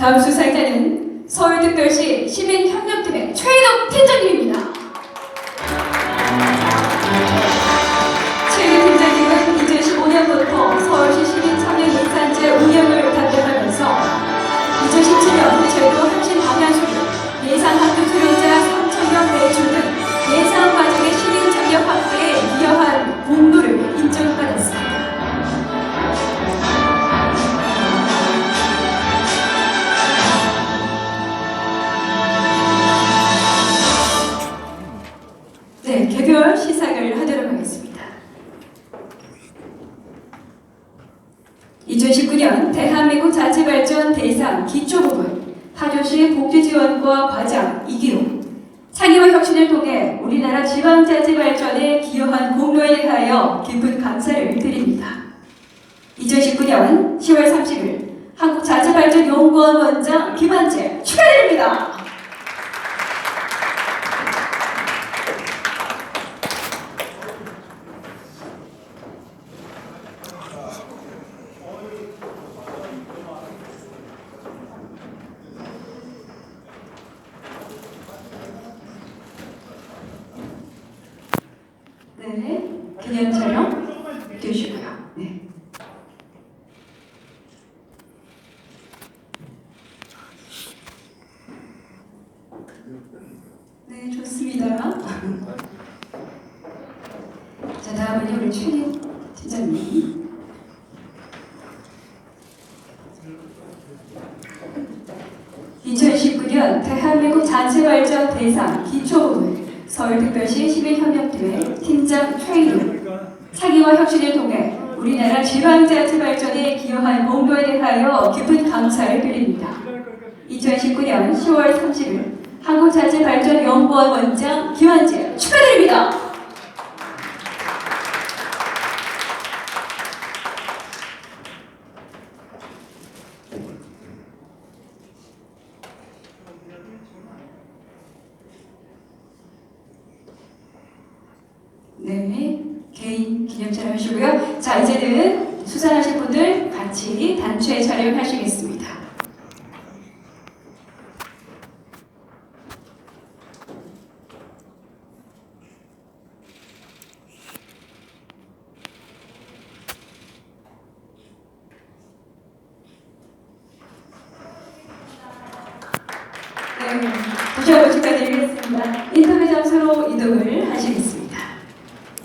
다음 수상자는 서울특별시 시민협력팀의 팀장님입니다. 개별 시상을 하도록 하겠습니다. 2019년 대한민국 자치발전 대상 기초부분 파주시 복지지원과 과장 이기용 창의와 혁신을 통해 우리나라 지방자치 발전에 기여한 공로에 대하여 깊은 감사를 드립니다. 2019년 10월 30일 한국자치발전연구원 원장 김한재 축하드립니다. 네, 기념 촬영 되시고요. 네. 네, 좋습니다. 자, 다음은 우리 최림 팀장님. (2019년) 대한민국 자치발전 대상 기초부문 서울특별시 시민협력팀의 팀장 최인우 창의와 혁신을 통해 우리나라 지방자치 발전에 기여한 공로에 대하여 깊은 감사를 드립니다. 2019년 10월 30일 한국자치발전연구원 원장 김한재 축하드립니다. 네, 개인 기념 촬영 하시고요. 자, 이제는 수상하실 분들 같이 단체 촬영하시겠습니다. 네, 한번 축하드리겠습니다.